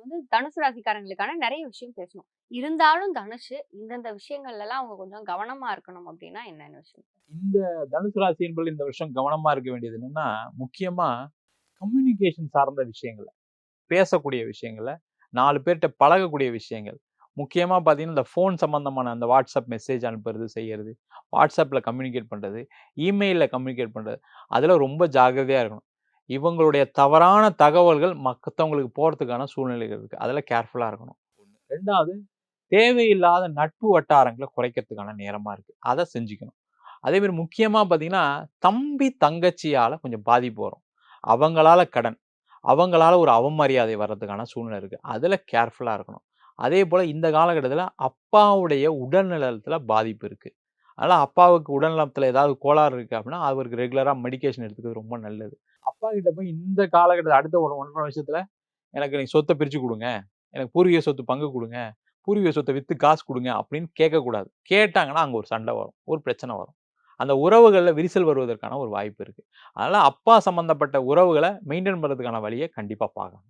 வந்து தனுசு ராசிக்காரங்களுக்கான நிறைய விஷயம் பேசணும். இருந்தாலும் தனுஷு இந்தந்த விஷயங்கள்லலாம் அவங்க கொஞ்சம் கவனமா இருக்கணும் அப்படின்னா என்னென்ன விஷயம்? இந்த தனுசு ராசி என்பது இந்த வருஷம் கவனமா இருக்க வேண்டியது என்னன்னா, முக்கியமா கம்யூனிகேஷன் சார்ந்த விஷயங்களை பேசக்கூடிய விஷயங்கள, நாலு பேர்கிட்ட பழகக்கூடிய விஷயங்கள். முக்கியமாக பார்த்தீங்கன்னா, இந்த ஃபோன் சம்மந்தமான அந்த வாட்ஸ்அப் மெசேஜ் அனுப்புறது, செய்கிறது வாட்ஸ்அப்பில் கம்யூனிகேட் பண்ணுறது இமெயிலில் கம்யூனிகேட் பண்ணுறது அதில் ரொம்ப ஜாகிரதையாக இருக்கணும். இவங்களுடைய தவறான தகவல்கள் மத்தவங்களுக்கு போறதுக்கான சூழ்நிலைகள் இருக்கு. அதுல கேர்ஃபுல்லா இருக்கணும். 2வது தேவையில்லாத நட்பு வட்டாரங்கள குறைக்கிறதுக்கான நேரமா இருக்கு. அத செஞ்சுக்கணும். அதே மாரி முக்கியமா பார்த்தீங்கன்னா, தம்பி, தங்கச்சியால கொஞ்சம் பாதிப்பு வரும். அவங்களால கடன், அவங்களால ஒரு அவமரியாதை வர்றதுக்கான சூழ்நிலை இருக்கு. அதுல கேர்ஃபுல்லா இருக்கணும். அதேபோல இந்த காலகட்டத்தில அப்பாவுடைய உடல்நலத்தில பாதிப்பு இருக்கு. அதனால அப்பாவுக்கு உடல்நலத்தில ஏதாவது கோளாறு இருக்கு அப்டின்னா, அவருக்கு ரெகுலரா மெடிகேஷன் எடுத்துக்கிறது ரொம்ப நல்லது. அப்பா கிட்ட போய் இந்த காலகட்டத்தில் அடுத்த ஒரு 1 1/2 வருஷத்துல எனக்கு நீங்கள் சொத்தை பிரிச்சு கொடுங்க எனக்கு பூர்வீக சொத்து பங்கு கொடுங்க பூர்வீக சொத்தை வித்து காசு கொடுங்க அப்படின்னு கேட்கக்கூடாது. கேட்டாங்கன்னா, அங்கே ஒரு சண்டை வரும். ஒரு பிரச்சனை வரும். அந்த உறவுகளில் விரிசல் வருவதற்கான ஒரு வாய்ப்பு இருக்கு. அதனால அப்பா சம்மந்தப்பட்ட உறவுகளை மெயின்டைன் பண்ணுறதுக்கான வழியை கண்டிப்பாக பார்க்கணும்.